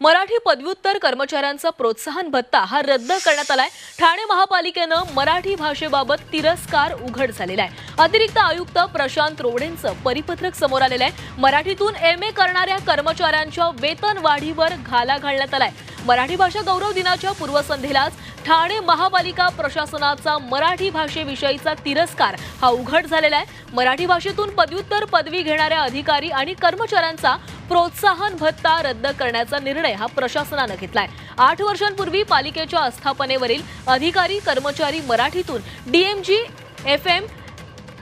मराठी पदव्युत्तर कर्मचाऱ्यांचा प्रोत्साहन भत्ता हा रद्द करण्यात आलाय. ठाणे महापालिकेनं मराठी भाषेबाबत तिरस्कार उघड झालेला आहे. अतिरिक्त आयुक्त प्रशांत रोडेंचं परिपत्रक समोर आलेलं आहे. मराठीतून एम ए करणाऱ्या कर्मचाऱ्यांच्या वेतन वाढीवर घाला घालण्यात आलाय. मराठी भाषा गौरव दिनाच्या पूर्वसंध्येलाच ठाणे महापालिका प्रशासनाचा मराठी भाषेविषयीचा तिरस्कार हा उघड झालेला आहे. मराठी भाषेतून पदव्युत्तर पदवी घेणाऱ्या अधिकारी आणि कर्मचाऱ्यांचा प्रोत्साहन भत्ता रद्द करण्याचा निर्णय हा प्रशासनानं घेतलाय. आठ वर्षांपूर्वी पालिकेच्या आस्थापनेवरील अधिकारी कर्मचारी मराठीतून DMG F M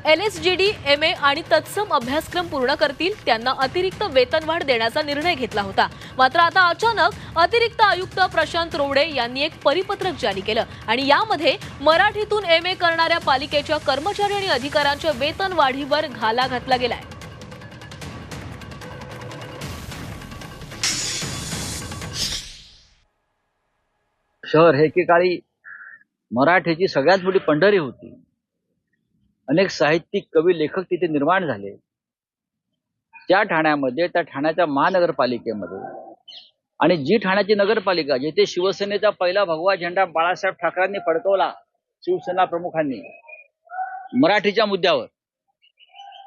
L S G D M A आणि तत्सम अभ्यासक्रम पूर्ण करतील त्यांना अतिरिक्त वेतनवाढ देण्याचा निर्णय घेतला होता. मात्र आता अचानक अतिरिक्त आयुक्त प्रशांत रोवडे यांनी एक परिपत्रक जारी केलं आणि यामध्ये मराठीतून एम ए करणाऱ्या पालिकेच्या कर्मचारी आणि अधिकाऱ्यांच्या वेतनवाढीवर घाला घातला गेलाय. शहर हे एकेकाळी मराठीची सगळ्यात मोठी पंढरी होती. अनेक साहित्यिक कवी लेखक तिथे निर्माण झाले. त्या ठाण्यामध्ये त्या ठाण्याच्या महानगरपालिकेमध्ये आणि जी ठाण्याची नगरपालिका जिथे शिवसेनेचा पहिला भगवा झेंडा बाळासाहेब ठाकरेंनी फडकवला शिवसेना प्रमुखांनी मराठीच्या मुद्द्यावर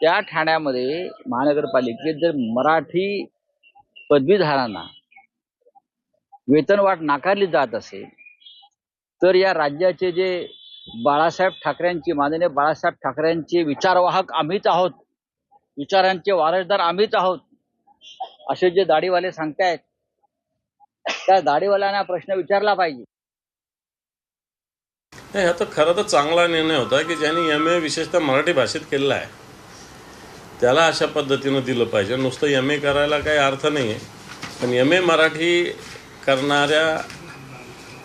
त्या ठाण्यामध्ये महानगरपालिकेत जर मराठी पदवीधारांना वेतनवाट नाकारली जात असेल तर या राज्याचे जे बाळासाहेब ठाकरेंची माननीय बाळासाहेब ठाकरेंचे विचारवाहक आम्हीच आहोत. विचारांचे वारसदार आम्हीच आहोत. असे जे दाढीवाले सांगतायत त्या दाढीवाल्यांना प्रश्न विचारला पाहिजे. नाही हा तर खरं तर चांगला निर्णय होता की ज्यांनी एम ए विशेषतः मराठी भाषेत केलेला आहे त्याला अशा पद्धतीनं दिलं पाहिजे. नुसतं एम ए करायला काही अर्थ नाही आहे पण एम ए मराठी करणाऱ्या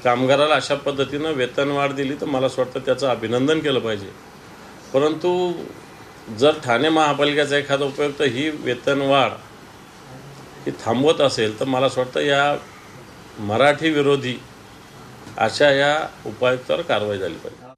कामगाराला अशा पद्धतीनं वेतनवाढ दिली तर मला असं वाटतं त्याचं अभिनंदन केलं पाहिजे. परंतु जर ठाणे महापालिकेचा एखादा उपयोग तर ही वेतनवाढ ही थांबवत असेल तर मला असं वाटतं या मराठी विरोधी अशा या उपायुक्तावर कारवाई झाली पाहिजे.